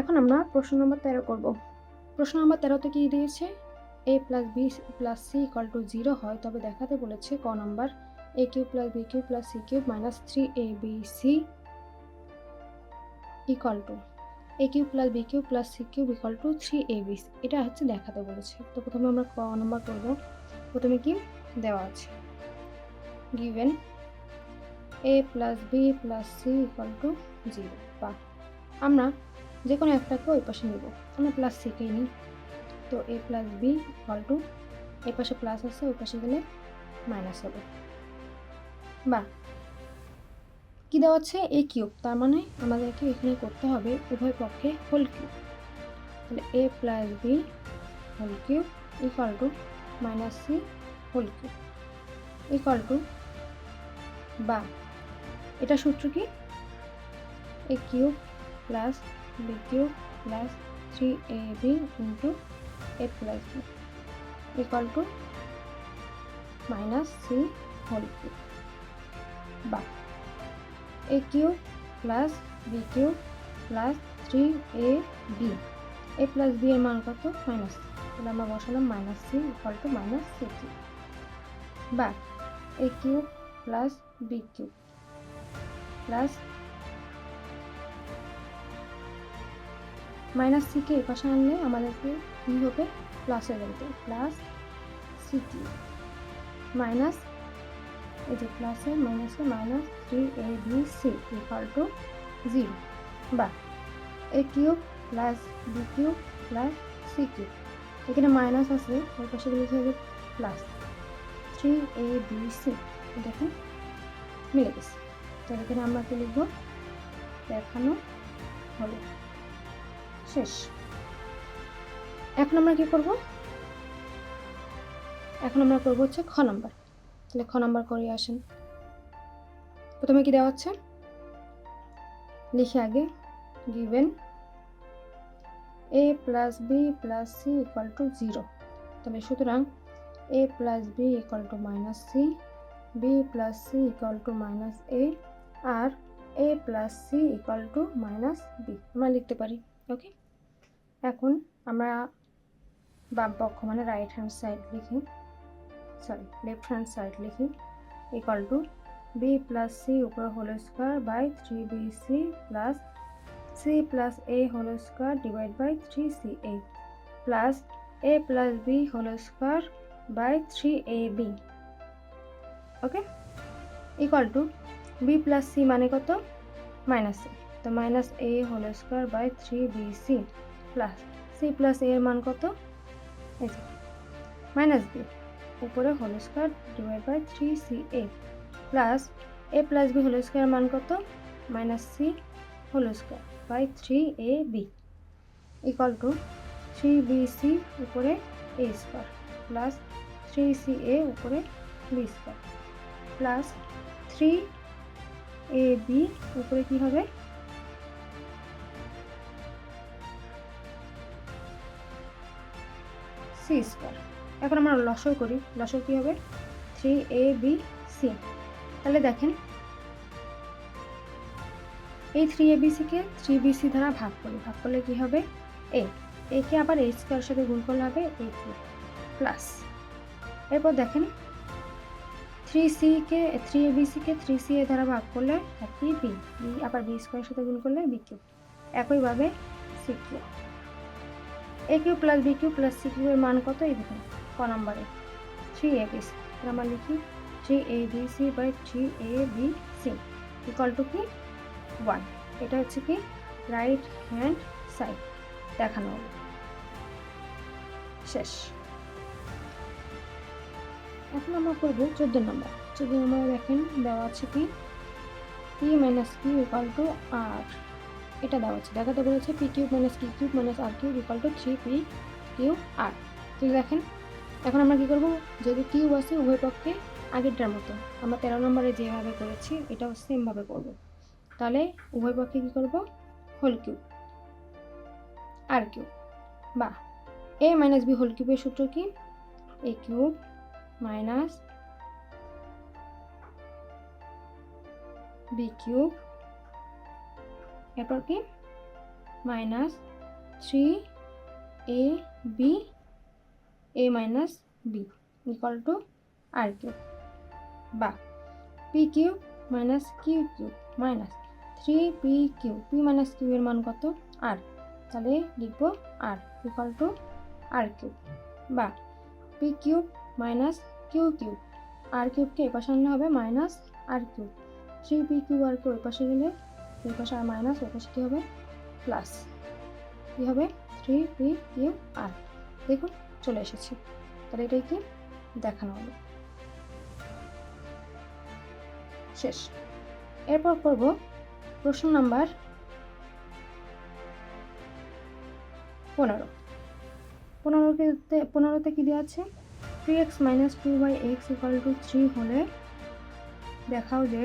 এখন আমরা প্রশ্ন নম্বর তেরো করব। প্রশ্ন নম্বর তেরোতে কি দিয়েছে? A plus B plus C equal to zero হয়, তবে দেখাতে বলেছে ক number. A cube plus B cube plus C cube minus three A B C equal to A cube plus B cube plus C cube equal to three A B C এটা হচ্ছে দেখাতে বলেছে। তো প্রথমে আমরা ক নম্বর করব। প্রথমে কি দেওয়া আছে? Given A plus B plus C equal to zero বা আমরা যে কোনো একটাকে ওই পাশে নেব। আমরা প্লাস সিকেই নিই। তো A plus B equal to এ পাশে প্লাস আছে, ওই পাশে গেলে মাইনাস হবে। বা কী দেওয়া আছে? এ কিউব তার মানে আমাদেরকে এখানে করতে হবে উভয় পক্ষে হোল কিউব তাহলে A plus B whole cube equal to minus C whole cube equal to বা এটা সূত্র কি? A cube plus B cube plus three A B into A plus B equal to minus C whole cube বা A cube plus B cube plus three A B A plus B এর মান কত? Minus তাহলে আমরা বসালাম minus C equal to minus C cube বা A cube plus B cube plus minus সিকে এ পাশে আনলে আমাদেরকে কী হবে? প্লাসে বলতে প্লাস সি কিউব মাইনাস এই যে প্লাসে মাইনাসে minus three A B C equal to zero বা A cube plus B cube plus C cube এখানে মাইনাস আছে ওর পাশে লিখে হবে? Plus three A B C দেখুন, মিলে গেছে। তাহলে এখানে আমরা কি লিখব? দেখানো হলো। শেষ। এখন আমরা কি করব? এখন আমরা করব হচ্ছে খ নাম্বার। তাহলে খ নাম্বার করে আসেন। প্রথমে কি দেওয়া হচ্ছে? লিখে আগে given A plus B plus C equal to zero তাহলে সুতরাং A plus B equal to minus C B plus C equal to minus A R A plus C equal to minus B আমরা লিখতে পারি। Okay এখন আমরা বাম পক্ষ মানে রাইট হ্যান্ড সাইড লিখি। সরি লেফট হ্যান্ড সাইড লিখি। Equal to B plus C উপরে whole square by three B C plus C plus A whole square divide by three C A plus A plus B whole square by three A B okay equal to B plus C মানে কত? Minus A তো minus A whole square by three B C plus C plus A এর মান কত? এই minus B উপরে whole square divide by three C A plus A plus B whole square মান কত? Minus C whole square by three A B equal to three B C উপরে A square plus three C A উপরে B square plus three A B উপরে কি হবে? C square. এখন আমরা লসও করি। লসও কী হবে? Three A B C. তাহলে দেখেন, এই থ্রি এ বি সিকে থ্রি বি সি দ্বারা ভাগ করি। ভাগ করলে কী হবে? এ। একে আবার এই স্কোয়ার সাথে গুণ করলে হবে এ প্লাস। এরপর দেখেন, থ্রি সিকে থ্রি এ বি সিকে থ্রি সি এ দ্বারা ভাগ করলে থাকি বি। বি আবার বি স্কোয়ারের সাথে গুণ করলে বি কিউ। একইভাবে C cube. A cube plus B cube plus C cube এর মান কত? এই দেখুন, ক নম্বরে। থ্রি এ বি সি আমরা লিখি three A B C by three A B C equal to কি? ওয়ান এটা হচ্ছে কি? রাইট হ্যান্ড সাইড দেখানো হলো। শেষ। এখন আমরা করব চোদ্দ নম্বর। চোদ্দ নম্বরে দেখেন দেওয়া আছে কি? P minus Q equal to R এটা দেওয়া আছে। দেখাতে বলেছে P cube minus Q cube minus R cube equal to three P Q R ঠিক দেখেন, এখন আমরা কী করব? যদি কিউব আছে উভয় পক্ষে আগেরটার মতো, আমরা তেরো নম্বরে যেভাবে করেছি, এটাও সেমভাবে করব। তাহলে উভয় পক্ষে কী করব? হোল কিউব আর কিউব বা এ মাইনাস বি হোল কিউবের সূত্র কি? A cube minus B cube এরপর কি? Minus three A B, A minus B equal to R cube. বা P cube minus Q cube minus three P Q. P minus Q এর মান কত? আর। তাহলে লিখব R equal to R cube. বা P cube minus Q cube. R কিউবকে এপাশে আনলে হবে minus R cube. Three P Q R cube ওই পাশে গেলে ওই পাশে আর মাইনাস ওই পাশে কী হবে? প্লাস কী হবে? থ্রি পি কিউ আর দেখুন, চলে এসেছি। তাহলে এটাই কি? দেখানো হলো। শেষ। এরপর করব প্রশ্ন নাম্বার পনেরো। পনেরোতে পনেরোতে কী দেওয়া আছে? Three X minus two by X equal to three হলে দেখাও যে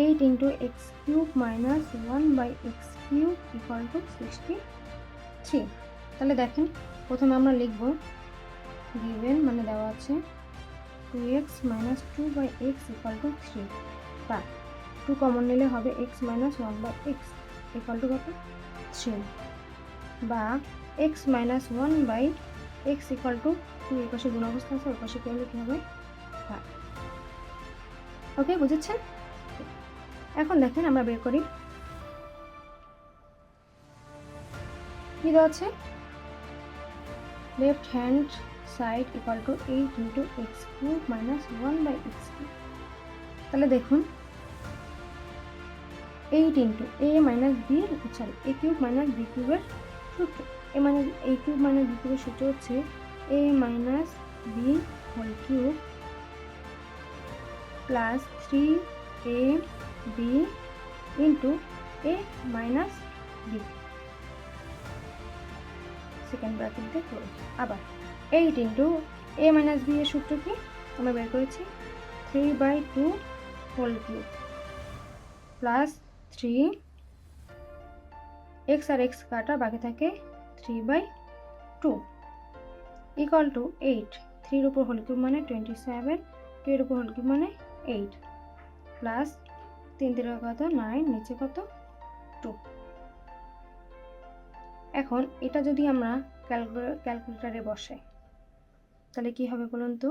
eight into X cube minus one by X cube equal to sixty three তাহলে দেখেন, প্রথমে আমরা লিখব গিভেন মানে দেওয়া আছে two X minus two by X equal to three বা টু কমন নিলে হবে X minus one by X equal to কত? থ্রি বা X minus one by X equal to two এ পাশে গুণ অবস্থা আছে, ওই পাশে করলে কী হবে? ওকে বুঝেছেন? এখন দেখেন আমরা বের করি। কি দেওয়া আছে? Left hand side equal to eight into X cube minus one by X cube তাহলে দেখুন eight into A minus B sorry A cube minus B কিউবের সূত্র। A minus A cube minus B কিউবের সূত্র হচ্ছে A minus B whole cube plus three A B into A minus B second bracket দিয়ে close আবার eight into A minus B এর সূত্র কি? আমরা বের করেছি three by two whole cube plus three X R x কাটা বাকি থাকে three by two equal to eight থ্রির উপর হোল কিউব মানে টোয়েন্টি সেভেন টু এর উপর হোল কিউব মানে এইট প্লাস তিন তিন কত? নাইন, নিচে কত? টু। এখন এটা যদি আমরা ক্যালকুলেটারে বসাই, তাহলে কি হবে বলুন তো?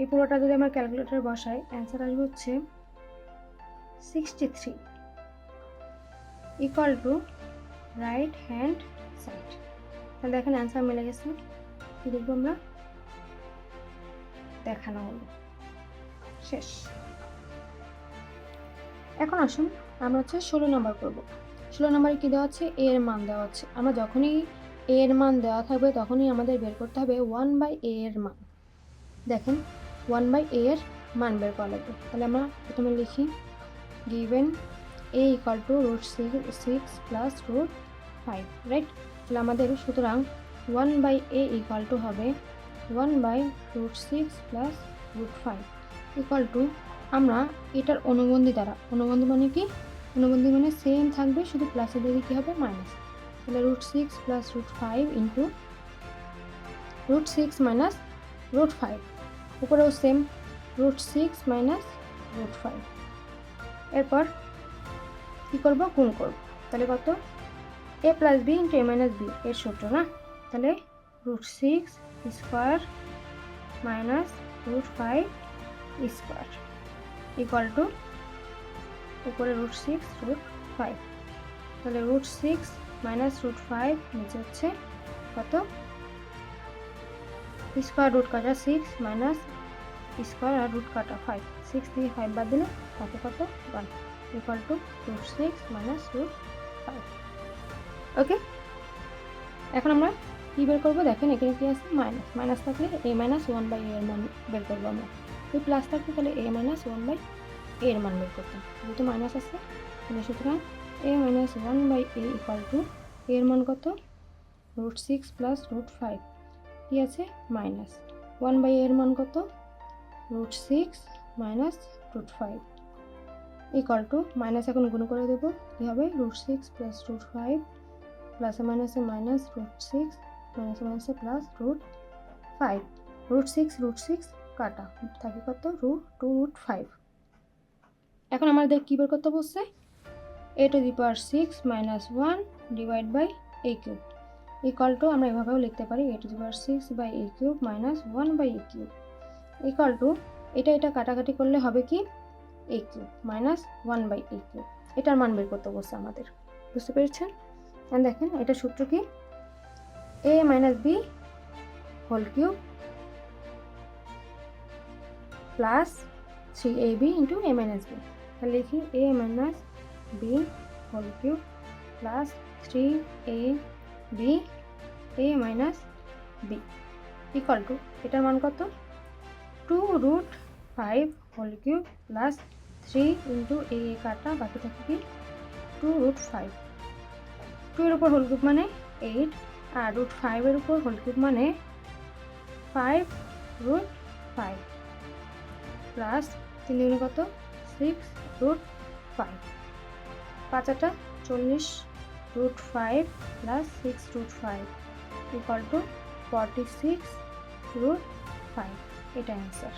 এই পুরোটা যদি আমরা ক্যালকুলেটারে বসাই, অ্যান্সার আসবে হচ্ছে sixty three equal to right hand side তাহলে দেখেন অ্যান্সার মিলে গেছে। কি দেখব আমরা দেখানো হলো। শেষ। এখন আসুন আমরা হচ্ছে ষোলো নম্বর করব। ষোলো নম্বরে কী দেওয়া আছে? এ এর মান দেওয়া আছে। আমরা যখনই এ এর মান দেওয়া থাকবে, তখনই আমাদের বের করতে হবে ওয়ান বাই এর মান। দেখেন ওয়ান বাই এ এর মান বের করা লাগবে। তাহলে আমরা প্রথমে লিখি given A equal to root six plus root five right তাহলে আমাদের সুতরাং one by A equal to হবে one by root six plus root five equal to আমরা এটার অনুবন্ধী দ্বারা, অনুবন্ধী মানে কি? অনুবন্ধী মানে সেম থাকবে, শুধু প্লাসের দিকে কী হবে? মাইনাস তাহলে root six plus root five into root six minus root five উপরেও same root six minus root five এরপর কী করব? গুণ করব। তাহলে কত? A plus B into A minus B এর সূত্র, না? তাহলে root six square minus root five square equal to উপরে রুট সিক্স রুট ফাইভ তাহলে root six minus root five নিচে হচ্ছে কত? স্কোয়ার রুট কাটা সিক্স মাইনাস স্কোয়ার আর রুট কাটা ফাইভ সিক্স থেকে ফাইভ বাদ দিলে কত কত? One equal to root six minus root five okay এখন আমরা কী বের করব? দেখেন, এখানে কি আছে? মাইনাস মাইনাস থাকলে এ মাইনাস ওয়ান বাই এর মান বের করব আমরা। যদি প্লাস থাকলে তাহলে এ মাইনাস ওয়ান বাই এর মান বের করতাম। যেহেতু মাইনাস আছে, তাহলে সুতরাং A minus one by A equal to এর মান কত? Root six plus root five কী আছে? মাইনাস ওয়ান বাই এর মান কত? Root six minus root five equal to minus এখন গুণ করে দেবো। কী হবে? Root six plus root five প্লাসে মাইনাসে মাইনাস রুট সিক্স মাইনাসে মাইনাসে plus root five root six root six কাটা। থাকে কত? রুট টু রুট ফাইভ এখন আমাদের কী বের করতে বসছে? A to the power six minus one divide by A cube equal to আমরা এভাবেও লিখতে পারি A to the power six by A cube minus one by A cube equal to এটা এটা কাটাকাটি করলে হবে কি? A cube minus one by A cube এটার মান বের করতে বসছে আমাদের। বুঝতে পেরেছেন? দেখেন, এটা সূত্র কি? A minus B whole cube plus three A B into A minus B তাহলে লিখি A minus B whole cube plus three A B A minus B equal two এটার মান কত? Two root five whole cube plus three into A কাটা বাকি থাকে কি? Two root five two উপর হোল কিউব মানে এইট আর রুট ফাইভের উপর হোল কিউব মানে ফাইভ রুট ফাইভ প্লাস তিন দুগুণে কত? সিক্স রুট ফাইভ পাঁচ আটা চল্লিশ root five plus six root five equal two forty six root five এটা অ্যান্সার